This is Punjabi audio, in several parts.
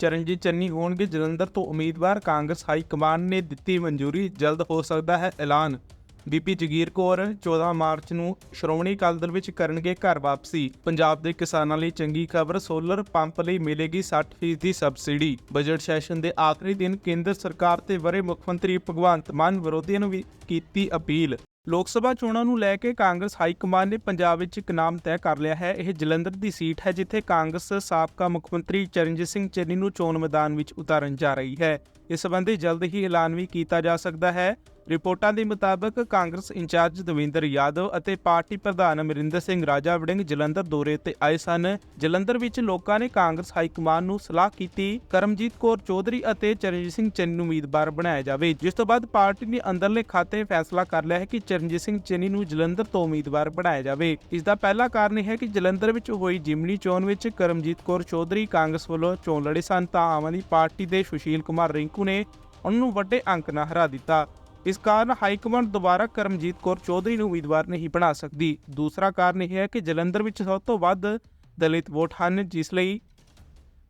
ਚਰਨਜੀਤ ਚੰਨੀ ਹੋਣਗੇ। ਜਲੰਧਰ ਤੋਂ ਉਮੀਦਵਾਰ ਕਾਂਗਰਸ ਹਾਈ ਕਮਾਨ ਨੇ ਦਿੱਤੀ ਮਨਜ਼ੂਰੀ। ਜਲਦ ਹੋ ਸਕਦਾ ਹੈ ਐਲਾਨ। ਬੀਬੀ ਜਗੀਰ ਕੌਰ 14 ਮਾਰਚ ਨੂੰ ਸ਼੍ਰੋਮਣੀ ਅਕਾਲੀ ਦਲ ਵਿੱਚ ਕਰਨਗੇ ਘਰ ਵਾਪਸੀ। ਪੰਜਾਬ ਦੇ ਕਿਸਾਨਾਂ ਲਈ ਚੰਗੀ ਖਬਰ, ਸੋਲਰ ਪੰਪ ਲਈ ਮਿਲੇਗੀ 60% ਦੀ ਸਬਸਿਡੀ। ਬਜਟ ਸੈਸ਼ਨ ਦੇ ਆਖਰੀ ਦਿਨ ਕੇਂਦਰ ਸਰਕਾਰ ਤੇ ਵਰੇ ਮੁੱਖ ਮੰਤਰੀ ਭਗਵੰਤ ਮਾਨ ਵਿਰੋਧੀਆਂ ਨੂੰ ਵੀ ਕੀਤੀ ਅਪੀਲ। ਲੋਕ ਸਭਾ ਚੋਣਾਂ ਨੂੰ ਲੈ ਕੇ ਕਾਂਗਰਸ ਹਾਈ ਕਮਾਂਡ ਨੇ ਪੰਜਾਬ ਵਿੱਚ ਇੱਕ ਨਾਮ ਤੈਅ ਕਰ ਲਿਆ ਹੈ। ਇਹ ਜਲੰਧਰ ਦੀ ਸੀਟ ਹੈ, ਜਿੱਥੇ ਕਾਂਗਰਸ ਸਾਬਕਾ ਮੁੱਖ ਮੰਤਰੀ ਚਰਨਜੀਤ ਸਿੰਘ ਚੰਨੀ ਨੂੰ ਚੋਣ ਮੈਦਾਨ ਵਿੱਚ ਉਤਾਰਨ ਜਾ ਰਹੀ ਹੈ। ਇਸ ਸੰਬੰਧੀ ਜਲਦ ਹੀ ਐਲਾਨ ਵੀ ਕੀਤਾ ਜਾ ਸਕਦਾ ਹੈ। ਰਿਪੋਰਟਾਂ ਦੇ ਮੁਤਾਬਕ ਕਾਂਗਰਸ ਇੰਚਾਰਜ ਦਵਿੰਦਰ ਯਾਦਵ ਅਤੇ ਪਾਰਟੀ ਪ੍ਰਧਾਨ ਅਮਰਿੰਦਰ ਸਿੰਘ ਰਾਜਾ ਵੜਿੰਗ ਜਲੰਧਰ ਦੌਰੇ ਤੇ ਆਏ ਸਨ। ਜਲੰਧਰ ਵਿੱਚ ਲੋਕਾਂ ਨੇ ਕਾਂਗਰਸ ਹਾਈ ਕਮਾਂਡ ਨੂੰ ਸਲਾਹ ਕੀਤੀ, ਕਰਮਜੀਤ ਕੌਰ ਚੌਧਰੀ ਅਤੇ ਚਰਨਜੀਤ ਸਿੰਘ ਚੰਨੀ ਨੂੰ ਉਮੀਦਵਾਰ ਬਣਾਇਆ ਜਾਵੇ। ਜਿਸ ਤੋਂ ਬਾਅਦ ਪਾਰਟੀ ਨੇ ਅੰਦਰਲੇ ਖਾਤੇ ਫੈਸਲਾ ਕਰ ਲਿਆ ਹੈ ਕਿ ਚਰਨਜੀਤ ਸਿੰਘ ਚੰਨੀ ਨੂੰ ਜਲੰਧਰ ਤੋਂ ਉਮੀਦਵਾਰ ਬਣਾਇਆ ਜਾਵੇ। ਇਸ ਦਾ ਪਹਿਲਾ ਕਾਰਨ ਇਹ ਹੈ ਕਿ ਜਲੰਧਰ ਵਿੱਚ ਹੋਈ ਜਿਮਨੀ ਚੋਣ ਵਿੱਚ ਕਰਮਜੀਤ ਕੌਰ ਚੌਧਰੀ ਕਾਂਗਰਸ ਵੱਲੋਂ ਚੋਣ ਲੜੇ ਸਨ। ਤਾਂ ਆਮ ਆਦਮੀ ਪਾਰਟੀ ਦੇ ਸੁਸ਼ੀਲ ਕੁਮਾਰ ਰਿੰਕੂ ਨੇ ਉਹਨਾਂ ਨੂੰ ਵੱਡੇ ਅੰਕ ਨਾਲ ਹਰਾ ਦਿੱਤਾ। ਇਸ ਕਾਰਨ ਹਾਈ ਦੁਬਾਰਾ ਕਰਮਜੀਤ ਕੌਰ ਚੌਧਰੀ ਨੂੰ ਉਮੀਦਵਾਰ ਨਹੀਂ ਬਣਾ ਸਕਦੀ। ਦੂਸਰਾ ਕਾਰਨ ਇਹ ਹੈ ਕਿ ਜਲੰਧਰ ਵਿੱਚ ਸਭ ਤੋਂ ਵੱਧ ਦਲਿਤ ਵੋਟ ਹਨ, ਜਿਸ ਲਈ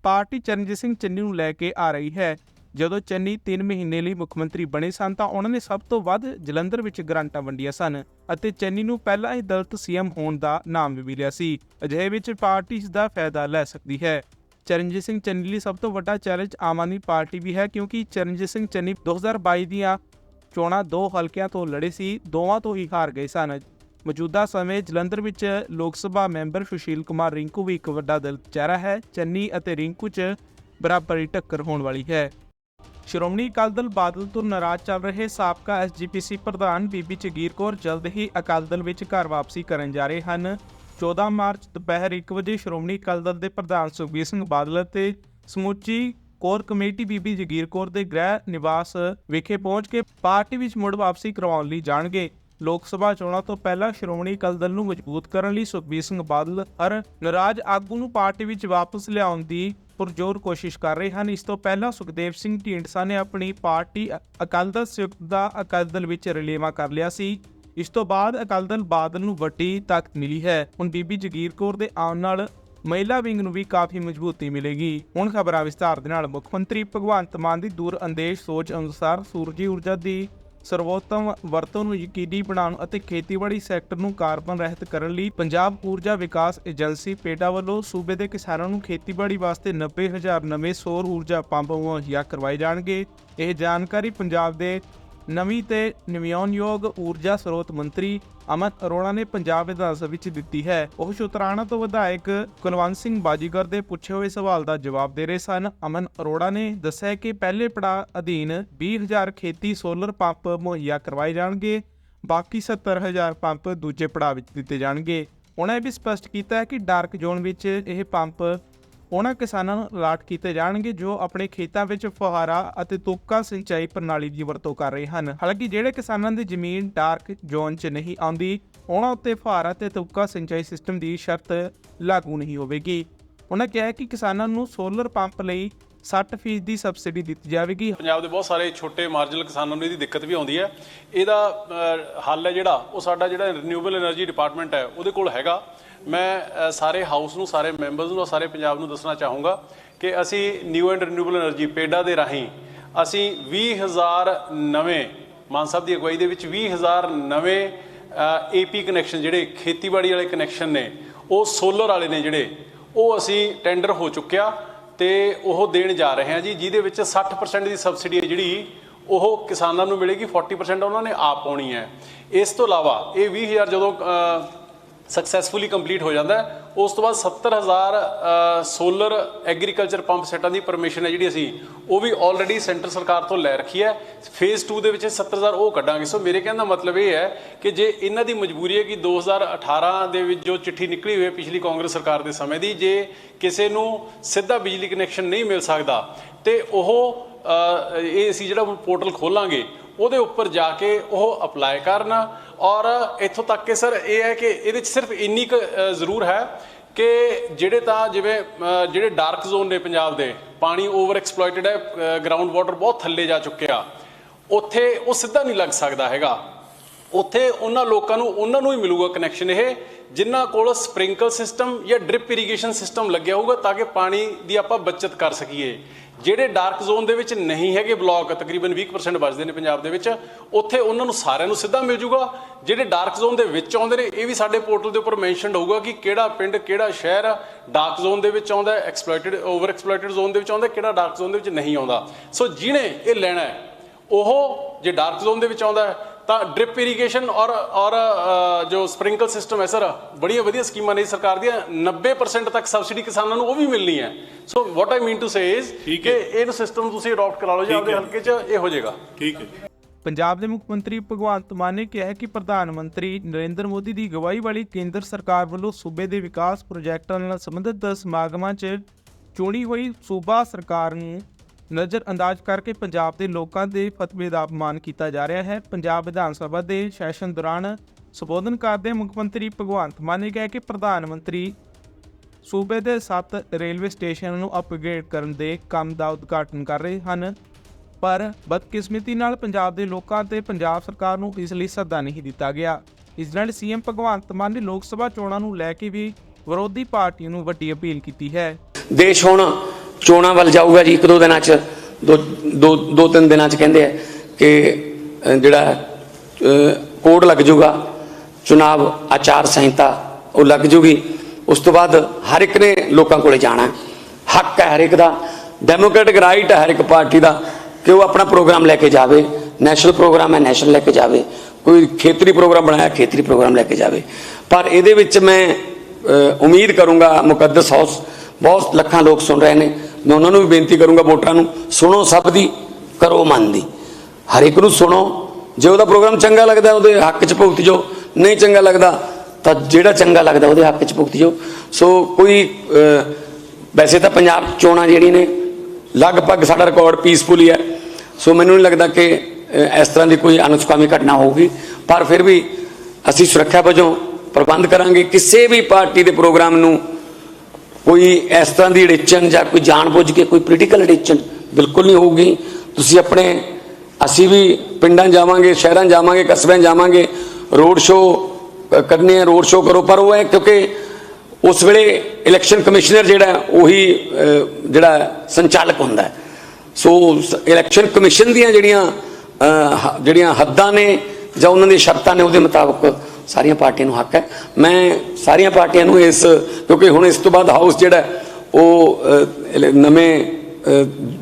ਪਾਰਟੀ ਚਰਨਜੀਤ ਸਿੰਘ ਚੰਨੀ ਨੂੰ ਲੈ ਕੇ ਆ ਰਹੀ ਹੈ। ਜਦੋਂ ਚੰਨੀ 3 ਮਹੀਨੇ ਲਈ ਮੁੱਖ ਮੰਤਰੀ ਬਣੇ ਸਨ, ਤਾਂ ਉਹਨਾਂ ਨੇ ਸਭ ਤੋਂ ਵੱਧ ਜਲੰਧਰ ਵਿੱਚ ਗ੍ਰਾਂਟਾਂ ਵੰਡੀਆਂ ਸਨ ਅਤੇ ਚੰਨੀ ਨੂੰ ਪਹਿਲਾਂ ਹੀ ਦਲਿਤ ਸੀਐਮ ਹੋਣ ਦਾ ਨਾਮ ਵੀ ਮਿਲਿਆ ਸੀ। ਅਜਿਹੇ ਵਿੱਚ ਪਾਰਟੀ ਇਸ ਦਾ ਫਾਇਦਾ ਲੈ ਸਕਦੀ ਹੈ। ਚਰਨਜੀਤ ਸਿੰਘ ਚੰਨੀ ਲਈ ਸਭ ਤੋਂ ਵੱਡਾ ਚੈਲੰਜ ਆਮ ਆਦਮੀ ਪਾਰਟੀ ਵੀ ਹੈ, ਕਿਉਂਕਿ ਚਰਨਜੀਤ ਸਿੰਘ ਚੰਨੀ 2022 ਦੀਆਂ ਚੋਣਾਂ ਦੋ ਹਲਕਿਆਂ ਤੋਂ ਲੜੇ ਸੀ, ਦੋਵਾਂ ਤੋਂ ਹੀ ਹਾਰ ਗਏ ਸਨ। ਮੌਜੂਦਾ ਸਮੇਂ ਜਲੰਧਰ ਵਿੱਚ ਲੋਕ ਸਭਾ ਮੈਂਬਰ ਸੁਸ਼ੀਲ ਕੁਮਾਰ ਰਿੰਕੂ ਵੀ ਇੱਕ ਵੱਡਾ ਦਲਿਤ ਚਿਹਰਾ ਹੈ, ਚੰਨੀ ਅਤੇ ਰਿੰਕੂ 'ਚ ਬਰਾਬਰੀ ਟੱਕਰ ਹੋਣ ਵਾਲੀ ਹੈ। ਸ਼੍ਰੋਮਣੀ ਅਕਾਲੀ ਦਲ ਬਾਦਲ ਤੋਂ ਨਾਰਾਜ਼ ਚੱਲ ਰਹੇ ਸਾਬਕਾ ਐਸਜੀਪੀਸੀ ਪ੍ਰਧਾਨ ਬੀਬੀ ਜਗੀਰ ਕੌਰ ਜਲਦ ਹੀ ਅਕਾਲੀ ਦਲ ਵਿੱਚ ਘਰ ਵਾਪਸੀ ਕਰਨ ਜਾ ਰਹੇ ਹਨ। 14 ਮਾਰਚ ਦੁਪਹਿਰ 1 ਵਜੇ ਸ਼੍ਰੋਮਣੀ ਅਕਾਲੀ ਦਲ ਦੇ ਪ੍ਰਧਾਨ ਸੁਖਬੀਰ ਸਿੰਘ ਬਾਦਲ ਅਤੇ ਸਮੁੱਚੀ ਕੋਰ ਕਮੇਟੀ ਬੀਬੀ ਜਗੀਰ ਕੌਰ ਦੇ ਗ੍ਰਹਿ ਨਿਵਾਸ ਵਿਖੇ ਪਹੁੰਚ ਕੇ ਪਾਰਟੀ ਵਿੱਚ ਮੁੜ ਵਾਪਸੀ ਕਰਵਾਉਣ ਲਈ ਜਾਣਗੇ। ਲੋਕ ਸਭਾ ਚੋਣਾਂ ਤੋਂ ਪਹਿਲਾਂ ਸ਼੍ਰੋਮਣੀ ਅਕਾਲੀ ਦਲ ਨੂੰ ਮਜ਼ਬੂਤ ਕਰਨ ਲਈ ਸੁਖਬੀਰ ਸਿੰਘ ਬਾਦਲ ਹਰ ਨਾਰਾਜ਼ ਆਗੂ ਨੂੰ ਪਾਰਟੀ ਵਿੱਚ ਵਾਪਸ ਲਿਆਉਣ ਦੀ ਪੁਰਜੋਰ ਕੋਸ਼ਿਸ਼ ਕਰ ਰਹੇ ਹਨ। ਇਸ ਤੋਂ ਪਹਿਲਾਂ ਸੁਖਦੇਵ ਸਿੰਘ ਢੀਂਡਸਾ ਨੇ ਆਪਣੀ ਪਾਰਟੀ ਅ- ਅਕਾਲੀ ਦਲ ਸੰਯੁਕਤ ਦਾ ਅਕਾਲੀ ਦਲ ਵਿੱਚ ਰਲੇਵਾਂ ਕਰ ਲਿਆ ਸੀ। ਇਸ ਤੋਂ ਬਾਅਦ ਅਕਾਲੀ ਦਲ ਬਾਦਲ ਨੂੰ ਵੱਡੀ ਤਾਕਤ ਮਿਲੀ ਹੈ। ਹੁਣ ਬੀਬੀ ਜਗੀਰ ਕੌਰ ਦੇ ਆਉਣ ਨਾਲ ਮਹਿਲਾ ਵਿੰਗ ਨੂੰ ਵੀ ਕਾਫੀ ਮਜ਼ਬੂਤੀ ਮਿਲੇਗੀ। ਹੁਣ ਖਬਰਾਂ ਵਿਸਤਾਰ ਦੇ ਨਾਲ ਮੁੱਖ ਮੰਤਰੀ ਭਗਵੰਤ ਮਾਨ ਦੀ ਦੂਰ ਅੰਦੇਸ਼ ਸੋਚ ਅਨੁਸਾਰ ਸੂਰਜੀ ਊਰਜਾ ਦੀ ਸਰਵੋਤਮ ਵਰਤੋਂ ਨੂੰ ਯਕੀਨੀ ਬਣਾਉਣ ਅਤੇ ਖੇਤੀਬਾੜੀ ਸੈਕਟਰ ਨੂੰ ਕਾਰਬਨ ਰਹਿਤ ਕਰਨ ਲਈ ਪੰਜਾਬ ਊਰਜਾ ਵਿਕਾਸ ਏਜੰਸੀ ਪੇਡਾ ਵੱਲੋਂ ਸੂਬੇ ਦੇ ਕਿਸਾਨਾਂ ਨੂੰ ਖੇਤੀਬਾੜੀ ਵਾਸਤੇ 90000 ਨਵੇਂ ਸੌਰ ਊਰਜਾ ਪੰਪ ਮੁਹੱਈਆ ਕਰਵਾਏ ਜਾਣਗੇ। ਇਹ ਜਾਣਕਾਰੀ ਪੰਜਾਬ ਦੇ ਨਵੀਂ ਤੇ ਨਵਿਆਉਣਯੋਗ ਊਰਜਾ ਸਰੋਤ ਮੰਤਰੀ ਅਮਨ ਅਰੋੜਾ ਨੇ ਪੰਜਾਬ ਵਿਧਾਨ ਸਭਾ ਵਿੱਚ ਦਿੱਤੀ ਹੈ। ਉਹ ਸ਼ੁਤਰਾਣਾ ਤੋਂ ਵਿਧਾਇਕ ਕੁਲਵੰਤ ਸਿੰਘ ਬਾਜੀਗਰ ਦੇ ਪੁੱਛੇ ਹੋਏ ਸਵਾਲ ਦਾ ਜਵਾਬ ਦੇ ਰਹੇ ਸਨ। ਅਮਨ ਅਰੋੜਾ ਨੇ ਦੱਸਿਆ ਕਿ ਪਹਿਲੇ ਪੜਾਅ ਅਧੀਨ 20000 ਖੇਤੀ ਸੋਲਰ ਪੰਪ ਮੁਹੱਈਆ ਕਰਵਾਏ ਜਾਣਗੇ, ਬਾਕੀ 70000 ਪੰਪ ਦੂਜੇ ਪੜਾਅ ਵਿੱਚ ਦਿੱਤੇ ਜਾਣਗੇ। ਉਹਨਾਂ ਇਹ ਵੀ ਸਪਸ਼ਟ ਕੀਤਾ ਹੈ ਕਿ ਡਾਰਕ ਜ਼ੋਨ ਵਿੱਚ ਇਹ ਪੰਪ ਉਹਨਾਂ ਕਿਸਾਨਾਂ ਨੂੰ ਅਲਰਟ ਕੀਤੇ ਜਾਣਗੇ ਜੋ ਆਪਣੇ ਖੇਤਾਂ ਵਿੱਚ ਫੁਹਾਰਾ ਅਤੇ ਤੋਕਾ ਸਿੰਚਾਈ ਪ੍ਰਣਾਲੀ ਦੀ ਵਰਤੋਂ ਕਰ ਰਹੇ ਹਨ। ਹਾਲਾਂਕਿ ਜਿਹੜੇ ਕਿਸਾਨਾਂ ਦੀ ਜ਼ਮੀਨ ਡਾਰਕ ਜ਼ੋਨ 'ਚ ਨਹੀਂ ਆਉਂਦੀ, ਉਹਨਾਂ ਉੱਤੇ ਫੁਹਾਰਾ ਤੇ ਤੋਕਾ ਸਿੰਚਾਈ ਸਿਸਟਮ ਦੀ ਸ਼ਰਤ ਲਾਗੂ ਨਹੀਂ ਹੋਵੇਗੀ। ਉਹਨਾਂ ਕਿਹਾ ਕਿ ਕਿਸਾਨਾਂ ਨੂੰ ਸੋਲਰ ਪੰਪ ਲਈ 60% ਦੀ ਸਬਸਿਡੀ ਦਿੱਤੀ ਜਾਵੇਗੀ। ਪੰਜਾਬ ਦੇ ਬਹੁਤ ਸਾਰੇ ਛੋਟੇ ਮਾਰਜਨਲ ਕਿਸਾਨਾਂ ਨੂੰ ਇਹਦੀ ਦਿੱਕਤ ਵੀ ਆਉਂਦੀ ਹੈ। ਇਹਦਾ ਹੱਲ ਹੈ ਜਿਹੜਾ, ਉਹ ਸਾਡਾ ਜਿਹੜਾ ਰੀਨਿਊਏਬਲ એનર્ਜੀ ਡਿਪਾਰਟਮੈਂਟ ਹੈ, ਉਹਦੇ ਕੋਲ ਹੈਗਾ। ਮੈਂ ਸਾਰੇ ਹਾਊਸ ਨੂੰ, ਸਾਰੇ ਮੈਂਬਰਸ ਨੂੰ, ਸਾਰੇ ਪੰਜਾਬ ਨੂੰ ਦੱਸਣਾ ਚਾਹੂੰਗਾ ਕਿ ਅਸੀਂ new and renewable energy PEDA ਦੇ ਰਾਹੀਂ ਅਸੀਂ 20000 ਨਵੇਂ, ਮਾਨ ਸਾਹਿਬ ਦੀ ਅਗਵਾਈ ਦੇ ਵਿੱਚ 20000 ਨਵੇਂ ਏਪੀ ਕਨੈਕਸ਼ਨ ਜਿਹੜੇ ਖੇਤੀਬਾੜੀ ਵਾਲੇ ਕਨੈਕਸ਼ਨ ਨੇ, ਉਹ ਸੋਲਰ ਵਾਲੇ ਨੇ ਜਿਹੜੇ, ਉਹ ਅਸੀਂ ਟੈਂਡਰ ਹੋ ਚੁੱਕਿਆ ਤੇ ਉਹ ਦੇਣ ਜਾ ਰਹੇ ਹਾਂ ਜੀ, ਜਿਹਦੇ ਵਿੱਚ 60% ਦੀ ਸਬਸਿਡੀ ਹੈ ਜਿਹੜੀ, ਉਹ ਕਿਸਾਨਾਂ ਨੂੰ ਮਿਲੇਗੀ 40% ਉਹਨਾਂ ਨੇ ਆਪ ਪਾਉਣੀ ਹੈ। ਇਸ ਤੋਂ ਇਲਾਵਾ ਇਹ 20000 ਜਦੋਂ ਸਕਸੈਸਫੁਲੀ ਕੰਪਲੀਟ ਹੋ ਜਾਂਦਾ ਉਸ ਤੋਂ ਬਾਅਦ 70000 ਸੋਲਰ ਐਗਰੀਕਲਚਰ ਪੰਪ ਸੈਟਾਂ ਦੀ ਪਰਮਿਸ਼ਨ ਹੈ ਜਿਹੜੀ ਅਸੀਂ, ਉਹ ਵੀ ਆਲਰੇਡੀ ਸੈਂਟਰ ਸਰਕਾਰ ਤੋਂ ਲੈ ਰੱਖੀ ਹੈ। ਫੇਜ਼ 2 ਦੇ ਵਿੱਚ 70000 ਉਹ ਕੱਢਾਂਗੇ। ਸੋ ਮੇਰੇ ਕਹਿਣ ਦਾ ਮਤਲਬ ਇਹ ਹੈ ਕਿ ਜੇ ਇਹਨਾਂ ਦੀ ਮਜਬੂਰੀ ਹੈ ਕਿ 2018 ਦੇ ਵਿੱਚ ਜੋ ਚਿੱਠੀ ਨਿਕਲੀ ਹੋਈ ਹੈ ਪਿਛਲੀ ਕਾਂਗਰਸ ਸਰਕਾਰ ਦੇ ਸਮੇਂ ਦੀ, ਜੇ ਕਿਸੇ ਨੂੰ ਸਿੱਧਾ ਬਿਜਲੀ ਕਨੈਕਸ਼ਨ ਨਹੀਂ ਮਿਲ ਸਕਦਾ, ਤੇ ਉਹ ਇਹ ਅਸੀਂ ਜਿਹੜਾ ਪੋਰਟਲ ਖੋਲਾਂਗੇ, ਉਹਦੇ ਉੱਪਰ ਜਾ ਕੇ ਉਹ ਅਪਲਾਈ ਕਰਨ। ਔਰ ਇੱਥੋਂ ਤੱਕ ਕਿ ਸਰ ਇਹ ਹੈ ਕਿ ਇਹਦੇ 'ਚ ਸਿਰਫ ਇੰਨੀ ਕੁ ਜ਼ਰੂਰ ਹੈ ਕਿ ਜਿਹੜੇ ਤਾਂ ਜਿਵੇਂ ਜਿਹੜੇ ਡਾਰਕ ਜ਼ੋਨ ਨੇ ਪੰਜਾਬ ਦੇ, ਪਾਣੀ ਓਵਰ ਐਕਸਪਲੋਇਟਡ ਹੈ ਗਰਾਊਂਡ ਵਾਟਰ ਬਹੁਤ ਥੱਲੇ ਜਾ ਚੁੱਕਿਆ ਉੱਥੇ ਉਹ ਸਿੱਧਾ ਨਹੀਂ ਲੱਗ ਸਕਦਾ ਹੈਗਾ। ਉੱਥੇ ਉਹਨਾਂ ਲੋਕਾਂ ਨੂੰ, ਉਹਨਾਂ ਨੂੰ ਹੀ ਮਿਲੂਗਾ ਕਨੈਕਸ਼ਨ ਇਹ, ਜਿਨ੍ਹਾਂ ਕੋਲ ਸਪ੍ਰਿੰਕਲ ਸਿਸਟਮ ਜਾਂ ਡ੍ਰਿਪ ਇਰੀਗੇਸ਼ਨ ਸਿਸਟਮ ਲੱਗਿਆ ਹੋਊਗਾ ਤਾਂ ਕਿ ਪਾਣੀ ਦੀ ਆਪਾਂ ਬਚਤ ਕਰ ਸਕੀਏ। ਜਿਹੜੇ ਡਾਰਕ ਜ਼ੋਨ ਦੇ ਵਿੱਚ ਨਹੀਂ ਹੈਗੇ ਬਲਾਕ, ਤਕਰੀਬਨ 20% ਬਚਦੇ ਨੇ ਪੰਜਾਬ ਦੇ ਵਿੱਚ, ਉੱਥੇ ਉਹਨਾਂ ਨੂੰ ਸਾਰਿਆਂ ਨੂੰ ਸਿੱਧਾ ਮਿਲ ਜੂਗਾ। ਜਿਹੜੇ ਡਾਰਕ ਜ਼ੋਨ ਦੇ ਵਿੱਚ ਆਉਂਦੇ ਨੇ, ਇਹ ਵੀ ਸਾਡੇ ਪੋਰਟਲ ਦੇ ਉੱਪਰ ਮੈਂਸ਼ਨਡ ਹੋਊਗਾ ਕਿ ਕਿਹੜਾ ਪਿੰਡ, ਕਿਹੜਾ ਸ਼ਹਿਰ ਡਾਰਕ ਜ਼ੋਨ ਦੇ ਵਿੱਚ ਆਉਂਦਾ ਹੈ ਐਕਸਪਲੋਇਟਡ ਓਵਰ ਐਕਸਪਲੋਇਟਡ ਜ਼ੋਨ ਦੇ ਵਿੱਚ ਆਉਂਦਾ ਕਿਹੜਾ ਡਾਰਕ ਜ਼ੋਨ ਦੇ ਵਿੱਚ ਨਹੀਂ ਆਉਂਦਾ। ਸੋ ਜਿਹਨੇ ਇਹ ਲੈਣਾ ਹੈ, ਉਹ ਜੇ ਡਾਰਕ ਜ਼ੋਨ ਦੇ ਵਿੱਚ ਆਉਂਦਾ ਹੈ ਤਾਂ ਡ੍ਰਿਪ ਇਰੀਗੇਸ਼ਨ ਔਰ ਔਰ ਜੋ ਸਪ੍ਰਿੰਕਲ ਸਿਸਟਮ ਹੈ ਸਰ ਬੜੀਆਂ ਵਧੀਆ ਸਕੀਮਾਂ ਨੇ ਸਰਕਾਰ ਦੀਆਂ। 90% ਤੱਕ ਸਬਸਿਡੀ ਕਿਸਾਨਾਂ ਨੂੰ ਉਹ ਵੀ ਮਿਲਣੀ ਹੈ। So what I mean to say is ਕਿ ਹੈ। ਇਹਨੂੰ ਸਿਸਟਮ ਤੁਸੀਂ ਅਡਾਪਟ ਕਰਾ ਲਓ ਜੀ ਆਪਦੇ ਹਲਕੇ 'ਚ ਇਹ ਹੋ ਜਾਏਗਾ। ਠੀਕ ਹੈ। ਪੰਜਾਬ ਦੇ ਮੁੱਖ ਮੰਤਰੀ ਭਗਵੰਤ ਮਾਨ ਨੇ ਕਿਹਾ ਕਿ ਪ੍ਰਧਾਨ ਮੰਤਰੀ ਨਰਿੰਦਰ ਮੋਦੀ ਦੀ ਅਗਵਾਈ ਵਾਲੀ ਕੇਂਦਰ ਸਰਕਾਰ ਵੱਲੋਂ ਸੂਬੇ ਦੇ ਵਿਕਾਸ ਪ੍ਰੋਜੈਕਟਾਂ ਨਾਲ ਸੰਬੰਧਿਤ ਸਮਾਗਮਾਂ 'ਚ ਚੁਣੀ ਹੋਈ ਸੂਬਾ ਸਰਕਾਰ ਨੂੰ ਨਜ਼ਰਅੰਦਾਜ਼ ਕਰਕੇ ਪੰਜਾਬ ਦੇ ਲੋਕਾਂ ਦੇ ਫਤਵੇ ਦਾ ਅਪਮਾਨ ਕੀਤਾ ਜਾ ਰਿਹਾ ਹੈ। ਪੰਜਾਬ ਵਿਧਾਨ ਸਭਾ ਦੇ ਸੈਸ਼ਨ ਦੌਰਾਨ ਸੰਬੋਧਨ ਕਰਦੇ ਮੁੱਖ ਮੰਤਰੀ ਭਗਵੰਤ ਮਾਨ ਨੇ ਕਿਹਾ ਕਿ ਪ੍ਰਧਾਨ ਮੰਤਰੀ ਸੂਬੇ ਦੇ 7 ਰੇਲਵੇ ਸਟੇਸ਼ਨਾਂ ਨੂੰ ਅਪਗ੍ਰੇਡ ਕਰਨ ਦੇ ਕੰਮ ਦਾ ਉਦਘਾਟਨ ਕਰ ਰਹੇ ਹਨ। ਪਰ ਬਦਕਿਸਮਤੀ ਨਾਲ ਪੰਜਾਬ ਦੇ ਲੋਕਾਂ ਤੇ ਪੰਜਾਬ ਸਰਕਾਰ ਨੂੰ ਇਸ ਲਈ ਸੱਦਾ ਨਹੀਂ ਦਿੱਤਾ ਗਿਆ। ਇਸ ਨਾਲ ਸੀਐਮ ਭਗਵੰਤ ਮਾਨ ਨੇ ਲੋਕ ਸਭਾ ਚੋਣਾਂ ਨੂੰ ਲੈ ਕੇ ਵੀ ਵਿਰੋਧੀ ਪਾਰਟੀਆਂ ਨੂੰ ਵੱਡੀ ਅਪੀਲ ਕੀਤੀ ਹੈ। ਦੇਸ਼ ਹੁਣ ਚੋਣਾਂ ਵੱਲ ਜਾਊਗਾ ਜੀ, ਇੱਕ ਦੋ ਦਿਨਾਂ ਚ, ਦੋ ਦੋ ਦੋ ਤਿੰਨ ਦਿਨਾਂ ਚ ਕਹਿੰਦੇ ਆ ਕਿ ਜਿਹੜਾ ਕੋਡ ਲੱਗ ਜਾਊਗਾ ਚੁਣਾਵ, ਆਚਾਰ ਸੰਹਿਤਾ, ਉਹ ਲੱਗ ਜੂਗੀ। ਉਸ ਤੋਂ ਬਾਅਦ ਹਰ ਇੱਕ ਨੇ ਲੋਕਾਂ ਕੋਲੇ ਜਾਣਾ। ਹੱਕ ਹੈ ਹਰ ਇੱਕ ਦਾ, ਡੈਮੋਕ੍ਰੈਟਿਕ ਰਾਈਟ ਹੈ ਹਰ ਇੱਕ ਪਾਰਟੀ ਦਾ, ਕਿ ਉਹ ਆਪਣਾ ਪ੍ਰੋਗਰਾਮ ਲੈ ਕੇ ਜਾਵੇ। ਨੈਸ਼ਨਲ ਪ੍ਰੋਗਰਾਮ ਹੈ, ਨੈਸ਼ਨਲ ਲੈ ਕੇ ਜਾਵੇ। ਕੋਈ ਖੇਤਰੀ ਪ੍ਰੋਗਰਾਮ ਬਣਾਇਆ, ਖੇਤਰੀ ਪ੍ਰੋਗਰਾਮ ਲੈ ਕੇ ਜਾਵੇ। ਪਰ ਇਹਦੇ ਵਿੱਚ ਮੈਂ ਉਮੀਦ ਕਰੂੰਗਾ, ਮੁਕੱਦਸ ਹਾਊਸ ਬਹੁਤ ਲੱਖਾਂ ਲੋਕ ਸੁਣ ਰਹੇ ਨੇ। ਮੈਂ ਉਹਨਾਂ ਨੂੰ ਵੀ ਬੇਨਤੀ ਕਰੂੰਗਾ ਵੋਟਰਾਂ ਨੂੰ, ਸੁਣੋ ਸਭ ਦੀ, ਕਰੋ ਮਨ ਦੀ। ਹਰ ਇੱਕ ਨੂੰ ਸੁਣੋ। ਜੇ ਉਹਦਾ ਪ੍ਰੋਗਰਾਮ ਚੰਗਾ ਲੱਗਦਾ, ਉਹਦੇ ਹੱਕ 'ਚ ਭੁਗਤ ਜੋ। ਨਹੀਂ ਚੰਗਾ ਲੱਗਦਾ, ਤਾਂ ਜਿਹੜਾ ਚੰਗਾ ਲੱਗਦਾ, ਉਹਦੇ ਹੱਕ 'ਚ ਭੁਗਤ ਜੋ। ਸੋ ਕੋਈ ਵੈਸੇ ਤਾਂ ਪੰਜਾਬ ਚੋਣਾਂ ਜਿਹੜੀ ਨੇ, ਲਗਭਗ ਸਾਡਾ ਰਿਕਾਰਡ ਪੀਸਫੁਲੀ ਹੈ ਸੋ ਮੈਨੂੰ ਨਹੀਂ ਲੱਗਦਾ ਕਿ ਇਸ ਤਰ੍ਹਾਂ ਦੀ ਕੋਈ ਅਨੁਸਕਾਮੀ ਘਟਨਾ ਹੋਊਗੀ। ਪਰ ਫਿਰ ਵੀ ਅਸੀਂ ਸੁਰੱਖਿਆ ਵਜੋਂ ਪ੍ਰਬੰਧ ਕਰਾਂਗੇ। ਕਿਸੇ ਵੀ ਪਾਰਟੀ ਦੇ ਪ੍ਰੋਗਰਾਮ ਨੂੰ ਕੋਈ ਇਸ ਤਰ੍ਹਾਂ ਦੀ ਅੜਿੱਚਣ ਜਾਂ ਕੋਈ ਜਾਣਬੁੱਝ ਕੇ ਕੋਈ ਪੋਲੀਟੀਕਲ ਅੜਿੱਚਣ ਬਿਲਕੁਲ ਨਹੀਂ ਹੋਊਗੀ। ਤੁਸੀਂ ਆਪਣੇ, ਅਸੀਂ ਵੀ ਪਿੰਡਾਂ ਜਾਵਾਂਗੇ, ਸ਼ਹਿਰਾਂ ਜਾਵਾਂਗੇ, ਕਸਬਿਆਂ ਜਾਵਾਂਗੇ ਰੋਡ ਸ਼ੋਅ ਕਰਨੇ ਆ ਰੋਡ ਸ਼ੋਅ ਕਰੋ, ਪਰ ਉਹ ਹੈ ਕਿਉਂਕਿ ਉਸ ਵੇਲੇ ਇਲੈਕਸ਼ਨ ਕਮਿਸ਼ਨਰ ਜਿਹੜਾ ਉਹੀ ਜਿਹੜਾ ਸੰਚਾਲਕ ਹੁੰਦਾ ਹੈ। ਸੋ ਇਲੈਕਸ਼ਨ ਕਮਿਸ਼ਨ ਦੀਆਂ ਜਿਹੜੀਆਂ ਜਿਹੜੀਆਂ ਹੱਦਾਂ ਨੇ ਜਾਂ ਉਹਨਾਂ ਦੀਆਂ ਸ਼ਰਤਾਂ ਨੇ ਉਹਦੇ ਮੁਤਾਬਕ ਸਾਰੀਆਂ ਪਾਰਟੀਆਂ ਨੂੰ ਹੱਕ ਹੈ। ਮੈਂ ਸਾਰੀਆਂ ਪਾਰਟੀਆਂ ਨੂੰ ਇਸ, ਕਿਉਂਕਿ ਹੁਣ ਇਸ ਤੋਂ ਬਾਅਦ ਹਾਊਸ ਜਿਹੜਾ ਉਹ ਨਵੇਂ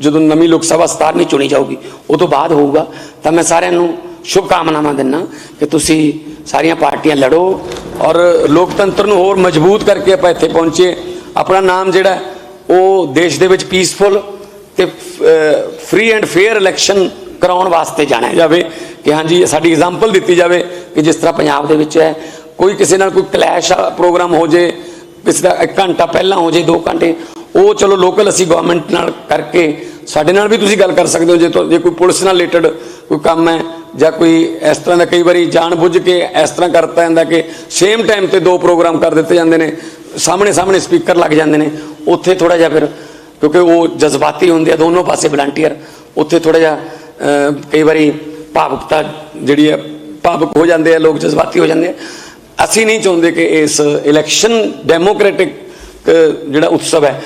ਜਦੋਂ ਨਵੀਂ ਲੋਕ ਸਭਾ 17 ਚੁਣੀ ਜਾਊਗੀ, ਉਹ ਤੋਂ ਬਾਅਦ ਹੋਊਗਾ। ਤਾਂ ਮੈਂ ਸਾਰਿਆਂ ਨੂੰ ਸ਼ੁਭ ਕਾਮਨਾਵਾਂ ਦਿੰਦਾ ਕਿ ਤੁਸੀਂ ਸਾਰੀਆਂ ਪਾਰਟੀਆਂ ਲੜੋ ਔਰ ਲੋਕਤੰਤਰ ਨੂੰ ਹੋਰ ਮਜ਼ਬੂਤ ਕਰਕੇ ਆਪਾਂ ਇੱਥੇ ਪਹੁੰਚੇ। ਆਪਣਾ ਨਾਮ ਜਿਹੜਾ ਉਹ ਦੇਸ਼ ਦੇ ਵਿੱਚ ਪੀਸਫੁਲ ਤੇ ਫ੍ਰੀ ਐਂਡ ਫੇਅਰ ਇਲੈਕਸ਼ਨ ਕਰਾਉਣ ਵਾਸਤੇ ਜਾਣਿਆ ਜਾਵੇ ਕਿ ਹਾਂਜੀ, ਸਾਡੀ ਐਗਜ਼ਾਮਪਲ ਦਿੱਤੀ ਜਾਵੇ ਕਿ ਜਿਸ ਤਰ੍ਹਾਂ ਪੰਜਾਬ ਦੇ ਵਿੱਚ ਹੈ। ਕੋਈ ਕਿਸੇ ਨਾਲ ਕੋਈ ਕਲੈਸ਼ ਪ੍ਰੋਗਰਾਮ ਹੋ ਜੇ, ਕਿਸੇ ਦਾ 1 ਘੰਟਾ ਪਹਿਲਾਂ ਹੋ ਜੇ 2 ਘੰਟੇ, ਉਹ ਚਲੋ ਲੋਕਲ ਅਸੀਂ ਗਵਰਨਮੈਂਟ ਨਾਲ ਕਰਕੇ ਸਾਡੇ ਨਾਲ ਵੀ ਤੁਸੀਂ ਗੱਲ ਕਰ ਸਕਦੇ ਹੋ, ਜੇ ਜੇ ਕੋਈ ਪੁਲਿਸ ਨਾਲ ਰਿਲੇਟਡ ਕੋਈ ਕੰਮ ਹੈ ਜਾਂ ਕੋਈ ਇਸ ਤਰ੍ਹਾਂ ਦਾ ਕਈ ਵਾਰੀ ਜਾਣ ਬੁੱਝ ਕੇ ਇਸ ਤਰ੍ਹਾਂ ਕਰਤਾ ਜਾਂਦਾ ਕਿ ਸੇਮ ਟਾਈਮ ਤੇ ਦੋ ਪ੍ਰੋਗਰਾਮ ਕਰ ਦਿੱਤੇ ਜਾਂਦੇ ਨੇ ਸਾਹਮਣੇ ਸਾਹਮਣੇ ਸਪੀਕਰ ਲੱਗ ਜਾਂਦੇ ਨੇ, ਉੱਥੇ ਥੋੜਾ ਜਿਹਾ ਫਿਰ ਕਿਉਂਕਿ ਉਹ ਜਜ਼ਬਾਤੀ ਹੁੰਦੇ ਆ, ਦੋਨੋਂ ਪਾਸੇ ਵਲੰਟੀਅਰ ਉੱਥੇ ਥੋੜਾ ਜਿਹਾ ਕਈ ਵਾਰੀ ਭਾਵੁਕਤਾ ਜਿਹੜੀ ਹੈ ਭਾਵੁਕ ਹੋ ਜਾਂਦੇ ਆ, ਲੋਕ ਜਜ਼ਬਾਤੀ ਹੋ ਜਾਂਦੇ ਆ। ਅਸੀਂ ਨਹੀਂ ਚਾਹੁੰਦੇ ਕਿ ਇਸ ਇਲੈਕਸ਼ਨ ਡੈਮੋਕ੍ਰੈਟਿਕ ਜਿਹੜਾ ਉਤਸਵ ਹੈ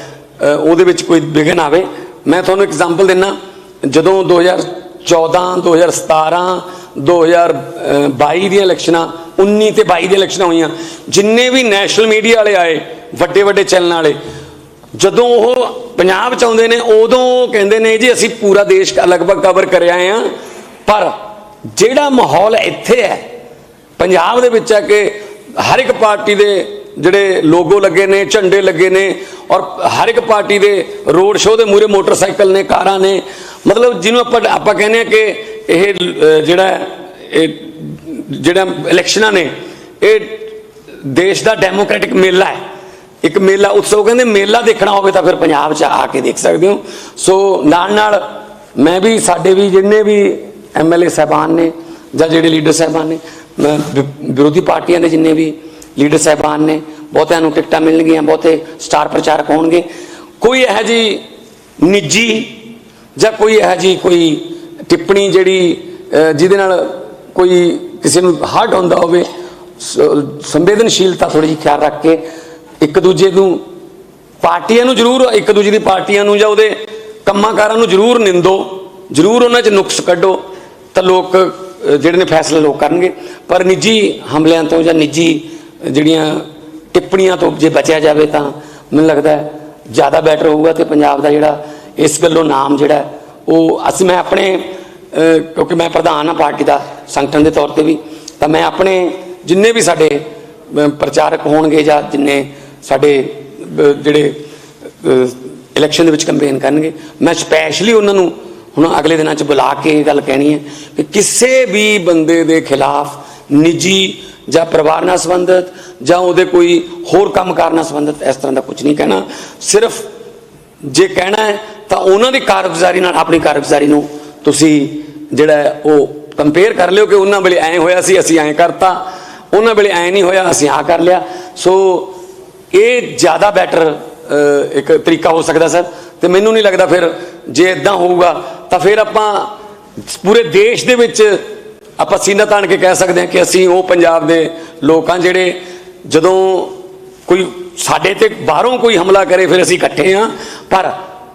ਉਹਦੇ ਵਿੱਚ ਕੋਈ ਵਿਘਨ ਆਵੇ। ਮੈਂ ਤੁਹਾਨੂੰ ਐਗਜ਼ਾਮਪਲ ਦਿੰਨਾ, ਜਦੋਂ 2014 2017 2022 ਦੀਆਂ ਇਲੈਕਸ਼ਨਾਂ 19 ਤੇ 22 ਦੀਆਂ ਇਲੈਕਸ਼ਨਾਂ ਹੋਈਆਂ, ਜਿੰਨੇ ਵੀ ਨੈਸ਼ਨਲ ਮੀਡੀਆ ਵਾਲੇ ਆਏ ਵੱਡੇ ਵੱਡੇ ਚੈਨਲ ਵਾਲੇ ਜਦੋਂ ਉਹ ਪੰਜਾਬ ਚ ਆਉਂਦੇ ਨੇ, ਉਦੋਂ ਕਹਿੰਦੇ ਨੇ ਜੀ, ਅਸੀਂ ਪੂਰਾ ਦੇਸ਼ ਲਗਭਗ ਕਵਰ ਕਰ ਆਏ ਆ। ਪਰ ਜਿਹੜਾ ਮਾਹੌਲ ਇੱਥੇ ਹੈ, ਪੰਜਾਬ ਦੇ ਵਿੱਚ ਹੈ ਕਿ ਹਰ ਇੱਕ ਪਾਰਟੀ ਦੇ ਜਿਹੜੇ ਲੋਗੋ ਲੱਗੇ ਨੇ, ਝੰਡੇ ਲੱਗੇ ਨੇ ਔਰ ਹਰ ਇੱਕ ਪਾਰਟੀ ਦੇ ਰੋਡ ਸ਼ੋਅ ਦੇ ਮੂਰੇ ਮੋਟਰਸਾਈਕਲ ਨੇ, ਕਾਰਾਂ ਨੇ, ਮਤਲਬ ਜਿਹਨੂੰ ਆਪਾਂ ਆਪਾਂ ਕਹਿੰਦੇ ਆ ਕਿ ਇਹ ਜਿਹੜਾ ਇਹ ਜਿਹੜਾ ਇਲੈਕਸ਼ਨਾਂ ਨੇ, ਇਹ ਦੇਸ਼ ਦਾ ਡੈਮੋਕ੍ਰੈਟਿਕ ਮੇਲਾ ਹੈ। ਇੱਕ ਮੇਲਾ ਉਤਸਵ ਕਹਿੰਦੇ ਮੇਲਾ ਦੇਖਣਾ ਹੋਵੇ ਤਾਂ ਫਿਰ ਪੰਜਾਬ 'ਚ ਆ ਕੇ ਦੇਖ ਸਕਦੇ ਹੋ। ਸੋ ਨਾਲ ਨਾਲ ਮੈਂ ਵੀ, ਸਾਡੇ ਵੀ ਜਿੰਨੇ ਵੀ ਐਮਐਲਏ ਸਾਹਿਬਾਨ ਨੇ ਜਾਂ ਜਿਹੜੇ ਲੀਡਰ ਸਾਹਿਬਾਨ ਨੇ ਵਿ- ਵਿਰੋਧੀ ਪਾਰਟੀਆਂ ਦੇ ਜਿੰਨੇ ਵੀ ਲੀਡਰ ਸਾਹਿਬਾਨ ਨੇ, ਬਹੁਤਿਆਂ ਨੂੰ ਟਿਕਟਾਂ ਮਿਲਣਗੀਆਂ, ਬਹੁਤੇ ਸਟਾਰ ਪ੍ਰਚਾਰਕ ਹੋਣਗੇ। ਕੋਈ ਇਹੋ ਜੀ ਨਿੱਜੀ ਜਾਂ ਕੋਈ ਇਹੋ ਜੀ ਕੋਈ ਟਿੱਪਣੀ ਜਿਹੜੀ ਜਿਹਦੇ ਨਾਲ ਕੋਈ ਕਿਸੇ ਨੂੰ ਹਰਟ ਹੁੰਦਾ ਹੋਵੇ, ਸ- ਸੰਵੇਦਨਸ਼ੀਲਤਾ ਥੋੜੀ ਜਿਹੀ ਖਿਆਲ ਰੱਖ ਕੇ ਇੱਕ ਦੂਜੇ ਨੂੰ ਪਾਰਟੀਆਂ ਨੂੰ ਜ਼ਰੂਰ, ਇੱਕ ਦੂਜੇ ਦੀ ਪਾਰਟੀਆਂ ਨੂੰ ਜਾਂ ਉਹਦੇ ਕੰਮਾਂਕਾਰਾਂ ਨੂੰ ਜ਼ਰੂਰ ਨਿੰਦੋ, ਜ਼ਰੂਰ ਉਹਨਾਂ 'ਚ ਨੁਕਸ ਕੱਢੋ, ਤਾਂ ਲੋਕ ਜਿਹੜੇ ਨੇ ਫੈਸਲੇ ਲੋਕ ਕਰਨਗੇ। ਪਰ ਨਿੱਜੀ ਹਮਲਿਆਂ ਤੋਂ ਜਾਂ ਨਿੱਜੀ ਜਿਹੜੀਆਂ ਟਿੱਪਣੀਆਂ ਤੋਂ ਜੇ ਬਚਿਆ ਜਾਵੇ ਤਾਂ ਮੈਨੂੰ ਲੱਗਦਾ ਜ਼ਿਆਦਾ ਬੈਟਰ ਹੋਊਗਾ ਤੇ ਪੰਜਾਬ ਦਾ ਜਿਹੜਾ ਇਸ ਗੱਲੋਂ ਨਾਮ ਜਿਹੜਾ, ਉਹ ਅਸੀਂ ਮੈਂ ਆਪਣੇ ਕਿਉਂਕਿ ਮੈਂ ਪ੍ਰਧਾਨ ਹਾਂ ਪਾਰਟੀ ਦਾ ਸੰਗਠਨ ਦੇ ਤੌਰ ਤੇ ਵੀ, ਤਾਂ ਮੈਂ ਆਪਣੇ ਜਿੰਨੇ ਵੀ ਸਾਡੇ ਪ੍ਰਚਾਰਕ ਹੋਣਗੇ ਜਾਂ ਜਿੰਨੇ ਸਾਡੇ ਜਿਹੜੇ ਇਲੈਕਸ਼ਨ ਦੇ ਵਿੱਚ ਕੰਪੇਨ ਕਰਨਗੇ। ਮੈਂ ਸਪੈਸ਼ਲੀ ਉਹਨਾਂ ਨੂੰ ਹੁਣ ਅਗਲੇ ਦਿਨਾਂ 'ਚ ਬੁਲਾ ਕੇ ਇਹ ਗੱਲ ਕਹਿਣੀ ਹੈ ਕਿ ਕਿਸੇ ਵੀ ਬੰਦੇ ਦੇ ਖਿਲਾਫ ਨਿੱਜੀ ਜਾਂ ਪਰਿਵਾਰ ਨਾਲ ਸੰਬੰਧਿਤ ਜਾਂ ਉਹਦੇ ਕੋਈ ਹੋਰ ਕੰਮਕਾਰ ਨਾਲ ਸੰਬੰਧਿਤ ਇਸ ਤਰ੍ਹਾਂ ਦਾ ਕੁਝ ਨਹੀਂ ਕਹਿਣਾ। ਸਿਰਫ ਜੇ ਕਹਿਣਾ ਹੈ, ਤਾਂ ਉਹਨਾਂ ਦੀ ਕਾਰਗੁਜ਼ਾਰੀ ਨਾਲ ਆਪਣੀ ਕਾਰਗੁਜ਼ਾਰੀ ਨੂੰ ਤੁਸੀਂ ਜਿਹੜਾ ਉਹ ਕੰਪੇਅਰ ਕਰ ਲਿਓ ਕਿ ਉਹਨਾਂ ਵੇਲੇ ਐਂ ਹੋਇਆ ਸੀ, ਅਸੀਂ ਐਂ ਕਰਤਾ। ਉਹਨਾਂ ਵੇਲੇ ਐਂ ਨਹੀਂ ਹੋਇਆ, ਅਸੀਂ ਆ ਕਰ ਲਿਆ। ਸੋ ਇਹ ਜ਼ਿਆਦਾ ਬੈਟਰ ਇੱਕ ਤਰੀਕਾ ਹੋ ਸਕਦਾ ਸਰ। ਤੇ ਮੈਨੂੰ ਨਹੀਂ ਲੱਗਦਾ ਫਿਰ ਜੇ ਇਦਾਂ ਹੋਊਗਾ, ਤਾਂ ਫਿਰ ਆਪਾਂ ਪੂਰੇ ਦੇਸ਼ ਦੇ ਵਿੱਚ ਆਪਾਂ ਸੀਨਾ ਤਾਣ ਕੇ ਕਹਿ ਸਕਦੇ ਹਾਂ ਕਿ ਅਸੀਂ ਉਹ ਪੰਜਾਬ ਦੇ ਲੋਕ ਲੋਕਾਂ ਜਿਹੜੇ ਜਦੋਂ ਕੋਈ ਸਾਡੇ ਤੇ ਬਾਹਰੋਂ ਕੋਈ ਹਮਲਾ ਕਰੇ, ਫਿਰ ਅਸੀਂ ਇਕੱਠੇ ਹਾਂ। ਪਰ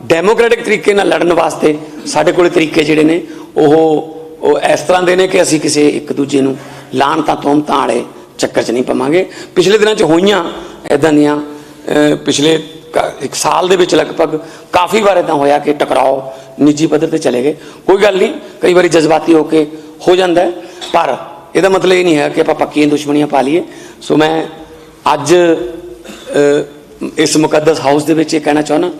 ਡੈਮੋਕ੍ਰੈਟਿਕ ਤਰੀਕੇ ਨਾਲ ਲੜਨ ਵਾਸਤੇ ਸਾਡੇ ਕੋਲੇ ਤਰੀਕੇ ਜਿਹੜੇ ਨੇ, ਉਹ ਉਹ ਇਸ ਤਰ੍ਹਾਂ ਦੇ ਨੇ ਕਿ ਅਸੀਂ ਕਿਸੇ ਇੱਕ ਦੂਜੇ ਨੂੰ ਲਾਣ ਤਾਂ ਤੋਮਤਾਂ ਵਾਲੇ ਚੱਕਰ 'ਚ ਨਹੀਂ ਪਵਾਂਗੇ। ਪਿਛਲੇ ਦਿਨਾਂ 'ਚ ਹੋਈਆਂ ਇਦਾਂ ਦੀਆਂ ਪਿਛਲੇ ਕ- ਇੱਕ ਸਾਲ ਦੇ ਵਿੱਚ ਲਗਭਗ ਕਾਫੀ ਵਾਰ ਇਦਾਂ ਹੋਇਆ ਕਿ ਟਕਰਾਓ, ਨਿੱਜੀ ਪੱਧਰ ਤੇ ਚਲੇ ਗਏ। ਕੋਈ ਗੱਲ ਨਹੀਂ, ਕਈ ਵਾਰੀ ਜਜ਼ਬਾਤੀ ਹੋ ਕੇ ਹੋ ਜਾਂਦਾ ਹੈ, ਪਰ ਇਹਦਾ ਮਤਲਬ ਇਹ ਨਹੀਂ ਹੈ ਕਿ ਆਪਾਂ ਪੱਕੀਆਂ ਦੁਸ਼ਮਣੀਆਂ ਪਾ ਲਈਏ। ਸੋ ਮੈਂ ਅੱਜ ਇਸ ਮੁਕੱਦਸ ਹਾਊਸ ਦੇ ਵਿੱਚ ਇਹ ਕਹਿਣਾ ਚਾਹੁੰਦਾ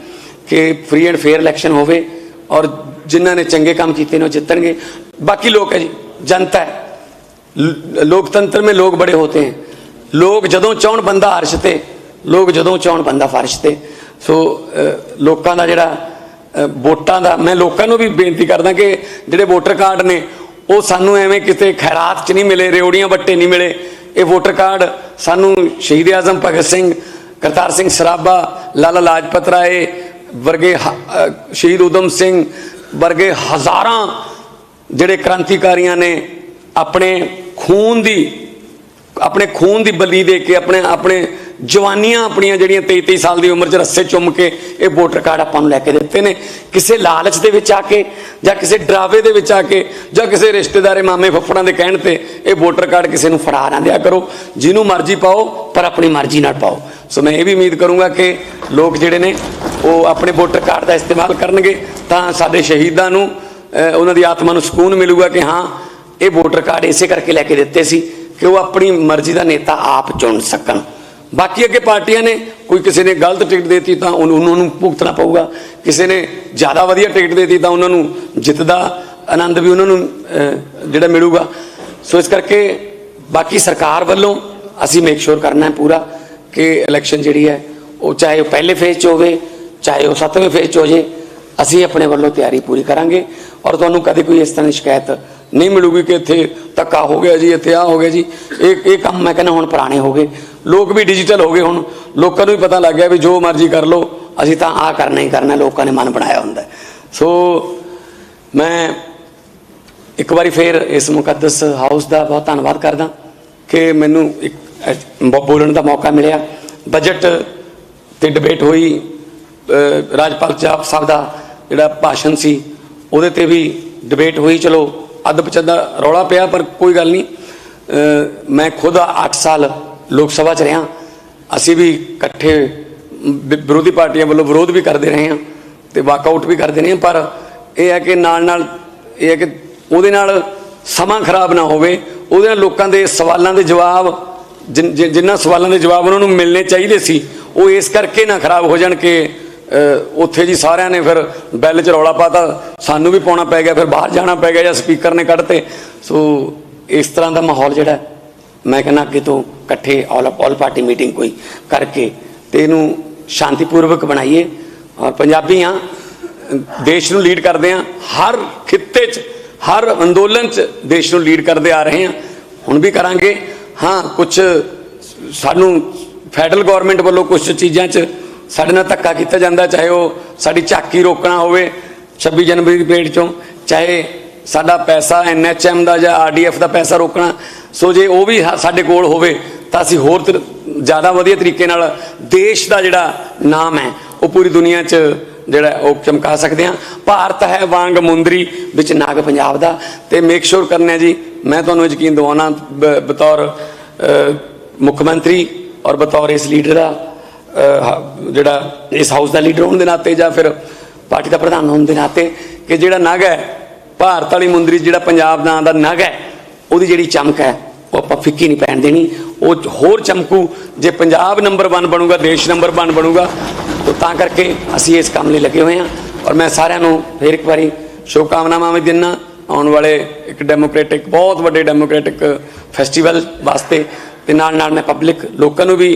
ਕਿ ਫ੍ਰੀ ਐਂਡ ਫੇਅਰ ਇਲੈਕਸ਼ਨ ਹੋਵੇ ਔਰ ਜਿਨ੍ਹਾਂ ਨੇ ਚੰਗੇ ਕੰਮ ਕੀਤੇ ਨੇ ਉਹ ਜਿੱਤਣਗੇ। ਬਾਕੀ ਲੋਕ ਹੈ ਜੀ, ਜਨਤਾ ਹੈ। ਲੋਕਤੰਤਰ में ਲੋਕ ਬੜੇ ਹੋਤੇ हैं ਲੋਕ ਜਦੋਂ ਚਾਹਣ ਬੰਦਾ ਅਰਸ਼ ਤੇ, ਲੋਕ ਜਦੋਂ ਚਾਹਣ ਬੰਦਾ ਫਰਸ਼ ਤੇ। ਸੋ ਲੋਕਾਂ ਦਾ ਜਿਹੜਾ ਵੋਟਾਂ ਦਾ, ਮੈਂ ਲੋਕਾਂ ਨੂੰ ਵੀ ਬੇਨਤੀ ਕਰਦਾ ਕਿ ਜਿਹੜੇ ਵੋਟਰ ਕਾਰਡ ਨੇ, ਉਹ ਸਾਨੂੰ ਐਵੇਂ ਕਿਤੇ ਖੈਰਾਤ 'ਚ ਨਹੀਂ ਮਿਲੇ ਰਿਓੜੀਆਂ ਵੱਟੇ ਨਹੀਂ ਮਿਲੇ। ਇਹ ਵੋਟਰ ਕਾਰਡ ਸਾਨੂੰ ਸ਼ਹੀਦ ਆਜ਼ਮ ਭਗਤ ਸਿੰਘ, ਕਰਤਾਰ ਸਿੰਘ ਸਰਾਭਾ, ਲਾਲਾ ਲਾਜਪਤ ਰਾਏ ਵਰਗੇ ਹ- ਸ਼ਹੀਦ ਉਦਮ ਸਿੰਘ ਵਰਗੇ ਹਜ਼ਾਰਾਂ ਜਿਹੜੇ ਕ੍ਰਾਂਤੀਕਾਰੀਆਂ ਨੇ ਆਪਣੇ ਖੂਨ ਦੀ ਆਪਣੇ ਖੂਨ ਦੀ ਬਲੀ ਦੇ ਕੇ ਆਪਣੇ ਆਪਣੇ ਜਵਾਨੀਆਂ ਆਪਣੀਆਂ ਜਿਹੜੀਆਂ 23 23 ਸਾਲ ਦੀ ਉਮਰ 'ਚ ਰੱਸੇ ਚੁੰਮ ਕੇ ਇਹ ਵੋਟਰ ਕਾਰਡ ਆਪਾਂ ਨੂੰ ਲੈ ਕੇ ਦਿੱਤੇ ਨੇ। ਕਿਸੇ ਲਾਲਚ ਦੇ ਵਿੱਚ ਆ ਕੇ ਜਾਂ ਕਿਸੇ ਡਰਾਵੇ ਦੇ ਵਿੱਚ ਆ ਕੇ ਜਾਂ ਕਿਸੇ ਰਿਸ਼ਤੇਦਾਰੇ ਮਾਮੇ ਫੁੱਫੜਾਂ ਦੇ ਕਹਿਣ ਤੇ ਇਹ ਵੋਟਰ ਕਾਰਡ ਕਿਸੇ ਨੂੰ ਫੜਾ ਨਾ ਦਿਆ ਕਰੋ। ਜਿਹਨੂੰ ਮਰਜ਼ੀ ਪਾਓ, ਪਰ ਆਪਣੀ ਮਰਜ਼ੀ ਨਾਲ ਪਾਓ। ਸੋ ਮੈਂ ਇਹ ਵੀ ਉਮੀਦ ਕਰੂੰਗਾ ਕਿ ਲੋਕ ਜਿਹੜੇ ਨੇ ਉਹ ਆਪਣੇ ਵੋਟਰ ਕਾਰਡ ਦਾ ਇਸਤੇਮਾਲ ਕਰਨਗੇ ਤਾਂ ਸਾਡੇ ਸ਼ਹੀਦਾਂ ਨੂੰ ਉਹਨਾਂ ਦੀ ਆਤਮਾ ਨੂੰ ਸਕੂਨ ਮਿਲੂਗਾ ਕਿ ਹਾਂ, ਇਹ ਵੋਟਰ ਕਾਰਡ ਇਸੇ ਕਰਕੇ ਲੈ ਕੇ ਦਿੱਤੇ ਸੀ। ਕਿ ਉਹ ਆਪਣੀ ਮਰਜ਼ੀ ਦਾ ਨੇਤਾ ਆਪ ਚੁਣ ਸਕਣ। ਬਾਕੀ ਅੱਗੇ ਪਾਰਟੀਆਂ ਨੇ, ਕੋਈ ਕਿਸੇ ਨੇ ਗਲਤ ਟਿਕਟ ਦੇਤੀ ਤਾਂ ਉਹਨਾਂ ਨੂੰ ਭੁਗਤਣਾ ਪਊਗਾ। ਕਿਸੇ ਨੇ ਜ਼ਿਆਦਾ ਵਧੀਆ ਟਿਕਟ ਦੇਤੀ ਤਾਂ ਉਹਨਾਂ ਨੂੰ ਜਿੱਤ ਦਾ ਆਨੰਦ ਵੀ ਉਹਨਾਂ ਨੂੰ ਜਿਹੜਾ ਮਿਲੂਗਾ। ਸੋ ਇਸ ਕਰਕੇ ਬਾਕੀ ਸਰਕਾਰ ਵੱਲੋਂ ਅਸੀਂ ਮੇਕ ਸ਼ੋਰ ਕਰਨਾ ਹੈ ਪੂਰਾ ਕਿ ਇਲੈਕਸ਼ਨ ਜਿਹੜੀ ਹੈ, ਉਹ ਚਾਹੇ ਉਹ ਪਹਿਲੇ ਫੇਜ਼ 'ਚ ਹੋਵੇ, ਚਾਹੇ ਉਹ ਸੱਤਵੇਂ ਫੇਜ਼ 'ਚ ਹੋ ਜੇ, ਅਸੀਂ ਆਪਣੇ ਵੱਲੋਂ ਤਿਆਰੀ ਪੂਰੀ ਕਰਾਂਗੇ। ਔਰ ਤੁਹਾਨੂੰ ਕਦੇ ਕੋਈ ਇਸ ਤਰ੍ਹਾਂ ਦੀ ਸ਼ਿਕਾਇਤ ਨਹੀਂ ਮਿਲੂਗੀ ਕਿ ਇੱਥੇ ਧੱਕਾ ਹੋ ਗਿਆ ਜੀ, ਇੱਥੇ ਆ ਹੋ ਗਿਆ ਜੀ। ਇਹ ਇਹ ਕੰਮ ਮੈਂ ਕਹਿੰਦਾ ਹੁਣ ਪੁਰਾਣੇ ਹੋ ਗਏ। ਲੋਕ ਵੀ ਡਿਜੀਟਲ ਹੋ ਗਏ ਹੁਣ। ਲੋਕਾਂ ਨੂੰ ਵੀ ਪਤਾ ਲੱਗ ਗਿਆ ਵੀ ਜੋ ਮਰਜ਼ੀ ਕਰ ਲਓ, ਅਸੀਂ ਤਾਂ ਆ ਕਰਨਾ ਹੀ ਕਰਨਾ, ਲੋਕਾਂ ਨੇ ਮਨ ਬਣਾਇਆ ਹੁੰਦਾ। ਸੋ ਮੈਂ ਇੱਕ ਵਾਰੀ ਫੇਰ ਇਸ ਮੁਕੱਦਸ ਹਾਊਸ ਦਾ ਬਹੁਤ ਧੰਨਵਾਦ ਕਰਦਾ ਕਿ ਮੈਨੂੰ ਇੱਕ ਬੋਲਣ ਦਾ ਮੌਕਾ ਮਿਲਿਆ। ਬਜਟ ਤੇ ਡਿਬੇਟ ਹੋਈ। ਰਾਜਪਾਲ ਸਾਹਿਬ ਦਾ ਜਿਹੜਾ ਭਾਸ਼ਣ ਸੀ, ਉਹਦੇ ਤੇ ਵੀ ਡਿਬੇਟ ਹੋਈ। ਚਲੋ ਅੱਧ ਪਚੱਦਾ ਰੌਲਾ ਪਿਆ, ਪਰ ਕੋਈ ਗੱਲ ਨਹੀਂ। ਮੈਂ ਖੁਦ 8 ਸਾਲ ਲੋਕ ਸਭਾ ਚ ਰਿਹਾ। ਅਸੀਂ ਵੀ ਇਕੱਠੇ ਵਿਰੋਧੀ ਪਾਰਟੀਆਂ ਵੱਲੋਂ ਵਿਰੋਧ ਵੀ ਕਰਦੇ ਰਹੇ ਹਾਂ ਤੇ ਵਾਕਆਊਟ ਵੀ ਕਰਦੇ ਰਹੇ ਹਾਂ, ਪਰ ਇਹ ਹੈ ਕਿ ਨਾਲ ਨਾਲ ਇਹ ਹੈ ਕਿ ਉਹਦੇ ਨਾਲ ਸਮਾਂ ਖਰਾਬ ਨਾ ਹੋਵੇ। ਉਹਦੇ ਨਾਲ ਲੋਕਾਂ ਦੇ ਸਵਾਲਾਂ ਦੇ ਜਵਾਬ, ਜਿਨ- ਜਿਨ੍ਹਾਂ ਸਵਾਲਾਂ ਦੇ ਜਵਾਬ ਉਹਨਾਂ ਨੂੰ ਮਿਲਣੇ ਚਾਹੀਦੇ ਸੀ, ਉਹ ਇਸ ਕਰਕੇ ਨਾ ਖਰਾਬ ਹੋ ਜਾਣ ਕਿ ਉੱਥੇ ਜੀ ਸਾਰਿਆਂ ਨੇ ਫਿਰ ਬੈਲ 'ਚ ਰੌਲਾ ਪਾਤਾ। ਸਾਨੂੰ ਵੀ ਪਾਉਣਾ ਪੈ ਗਿਆ, ਫਿਰ ਬਾਹਰ ਜਾਣਾ ਪੈ ਗਿਆ ਜਾਂ ਸਪੀਕਰ ਨੇ ਕੱਢਤੇ। ਸੋ ਇਸ ਤਰ੍ਹਾਂ ਦਾ ਮਾਹੌਲ ਜਿਹੜਾ ਮੈਂ ਕਹਿੰਦਾ ਅੱਗੇ ਤੋਂ ਇਕੱਠੇ ਆਲ ਆਲ ਪਾਰਟੀ ਮੀਟਿੰਗ ਕੋਈ ਕਰਕੇ ਤੇ ਇਹਨੂੰ ਸ਼ਾਂਤੀਪੂਰਵਕ ਬਣਾਈਏ। ਔਰ ਪੰਜਾਬੀ ਆ ਦੇਸ਼ ਨੂੰ ਲੀਡ ਕਰਦੇ ਆ ਹਰ ਖਿੱਤੇ 'ਚ, ਹਰ ਅੰਦੋਲਨ 'ਚ ਦੇਸ਼ ਨੂੰ ਲੀਡ ਕਰਦੇ ਆ ਰਹੇ ਆ ਹੁਣ ਵੀ ਕਰਾਂਗੇ। ਹਾਂ ਕੁਝ ਸਾਨੂੰ ਫੈਡਰਲ ਗਵਰਨਮੈਂਟ ਵੱਲੋਂ ਕੁਝ ਚੀਜ਼ਾਂ 'ਚ ਸਾਡੇ ਨਾਲ ਧੱਕਾ ਕੀਤਾ ਜਾਂਦਾ, ਚਾਹੇ ਉਹ ਸਾਡੀ ਝਾਕੀ ਰੋਕਣਾ ਹੋਵੇ 26 ਜਨਵਰੀ ਦੀ ਪਰੇਡ 'ਚੋਂ, ਚਾਹੇ ਸਾਡਾ ਪੈਸਾ ਐਨਐਚਐਮ ਦਾ ਜਾਂ ਆਰਡੀਐਫ ਦਾ ਪੈਸਾ ਰੋਕਣਾ। ਸੋ ਜੇ ਉਹ ਵੀ ਹਾ- ਸਾਡੇ ਕੋਲ ਹੋਵੇ, ਤਾਂ ਅਸੀਂ ਹੋਰ ਤਰ- ਜ਼ਿਆਦਾ ਵਧੀਆ ਤਰੀਕੇ ਨਾਲ ਦੇਸ਼ ਦਾ ਜਿਹੜਾ ਨਾਮ ਹੈ, ਉਹ ਪੂਰੀ ਦੁਨੀਆ 'ਚ ਜਿਹੜਾ ਉਹ ਚਮਕਾ ਸਕਦੇ ਹਾਂ। ਭਾਰਤ ਹੈ ਵਾਂਗ ਮੁੰਦਰੀ, ਵਿੱਚ ਨਾਗ ਪੰਜਾਬ ਦਾ। ਤੇ ਮੇਕ ਸ਼ੋਰ ਕਰਨਾ ਜੀ, ਮੈਂ ਤੁਹਾਨੂੰ ਯਕੀਨ ਦਿਵਾਉਣਾ, ਬ- ਬਤੌਰ ਮੁੱਖ ਮੰਤਰੀ ਔਰ ਬਤੌਰ ਇਸ ਲੀਡਰ ਦਾ। ਜਿਹੜਾ ਇਸ ਹਾਊਸ ਦਾ ਲੀਡਰ ਹੋਣ ਦੇ ਨਾਤੇ ਜਾਂ ਫਿਰ ਪਾਰਟੀ ਦਾ ਪ੍ਰਧਾਨ ਹੋਣ ਦੇ ਨਾਤੇ ਕਿ ਜਿਹੜਾ ਨਗ ਹੈ, ਭਾਰਤ ਵਾਲੀ ਮੁੰਦਰੀ 'ਚ ਜਿਹੜਾ ਪੰਜਾਬ ਨਾਂ ਦਾ ਨਗ ਹੈ, ਉਹਦੀ ਜਿਹੜੀ ਚਮਕ ਹੈ, ਉਹ ਆਪਾਂ ਫਿੱਕੀ ਨਹੀਂ ਪੈਣ ਦੇਣੀ। ਉਹ ਹੋਰ ਚਮਕੂ, ਜੇ ਪੰਜਾਬ ਨੰਬਰ 1 ਬਣੂਗਾ, ਦੇਸ਼ ਨੰਬਰ 1 ਬਣੂਗਾ, ਤਾਂ ਤਾਂ ਕਰਕੇ ਅਸੀਂ ਇਸ ਕੰਮ ਲਈ ਲੱਗੇ ਹੋਏ ਹਾਂ। ਔਰ ਮੈਂ ਸਾਰਿਆਂ ਨੂੰ ਫੇਰ ਇੱਕ ਵਾਰੀ ਸ਼ੁਭਕਾਮਨਾਵਾਂ ਵੀ ਦਿੰਨਾ। ਆਉਣ ਵਾਲੇ ਇੱਕ ਡੈਮੋਕ੍ਰੈਟਿਕ ਬਹੁਤ ਵੱਡੇ ਡੈਮੋਕ੍ਰੈਟਿਕ ਫੈਸਟੀਵਲ ਵਾਸਤੇ ਤੇ ਨਾਲ ਨਾਲ ਮੈਂ ਪਬਲਿਕ ਲੋਕਾਂ ਨੂੰ ਵੀ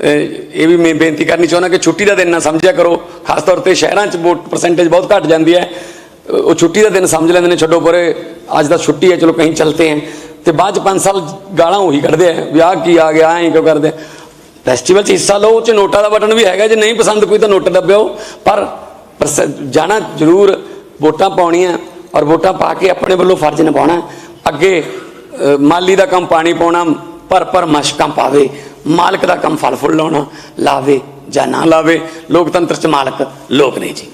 ਇਹ ਵੀ ਮੈਂ ਬੇਨਤੀ ਕਰਨੀ ਚਾਹੁੰਦਾ ਕਿ ਛੁੱਟੀ ਦਾ ਦਿਨ ਨਾ ਸਮਝਿਆ ਕਰੋ। ਖਾਸ ਤੌਰ ਤੇ ਸ਼ਹਿਰਾਂ 'ਚ ਵੋਟ ਪਰਸੈਂਟੇਜ ਬਹੁਤ ਘਟ ਜਾਂਦੀ ਹੈ। ਉਹ ਛੁੱਟੀ ਦਾ ਦਿਨ ਸਮਝ ਲੈਂਦੇ ਨੇ, ਛੱਡੋ ਪਰੇ, ਅੱਜ ਦਾ ਛੁੱਟੀ ਹੈ, ਚਲੋ ਕਹੀਂ ਚਲਤੇ ਹੈ। ਤੇ ਬਾਅਦ ਚ 5 ਸਾਲ ਗਾਲਾਂ ਉਹੀ ਕੱਢਦੇ ਆ ਵਿਆਹ ਕੀ ਆ ਗਿਆ ਐਂ ਕਿਉਂ ਕਰਦੇ ਫੈਸਟੀਵਲ 'ਚ ਹਿੱਸਾ ਲਓ, ਉਹ 'ਚ ਨੋਟਾਂ ਦਾ ਬਟਨ ਵੀ ਹੈਗਾ, ਜੇ ਨਹੀਂ ਪਸੰਦ ਕੋਈ ਤਾਂ ਨੋਟ ਦੱਬਿਓ। ਪਰ ਜਾਣਾ ਜ਼ਰੂਰ, ਵੋਟਾਂ ਪਾਉਣੀਆਂ, ਔਰ ਵੋਟਾਂ ਪਾ ਕੇ ਆਪਣੇ ਵੱਲੋਂ ਫਰਜ਼ ਨਿਭਾਉਣਾ। ਅੱਗੇ ਮਾਲੀ ਦਾ ਕੰਮ ਪਾਣੀ ਪਾਉਣਾ ਪਰ ਪਰ ਮਸ਼ਕਾਂ ਪਾਵੇ। ਮਾਲਕ ਦਾ ਕੰਮ ਫਲ ਫੁੱਲ ਲਾਉਣਾ, ਲਾਵੇ ਜਾਂ ਨਾ ਲਾਵੇ, ਲੋਕਤੰਤਰ 'ਚ ਮਾਲਕ ਲੋਕ ਨੇ ਜੀ।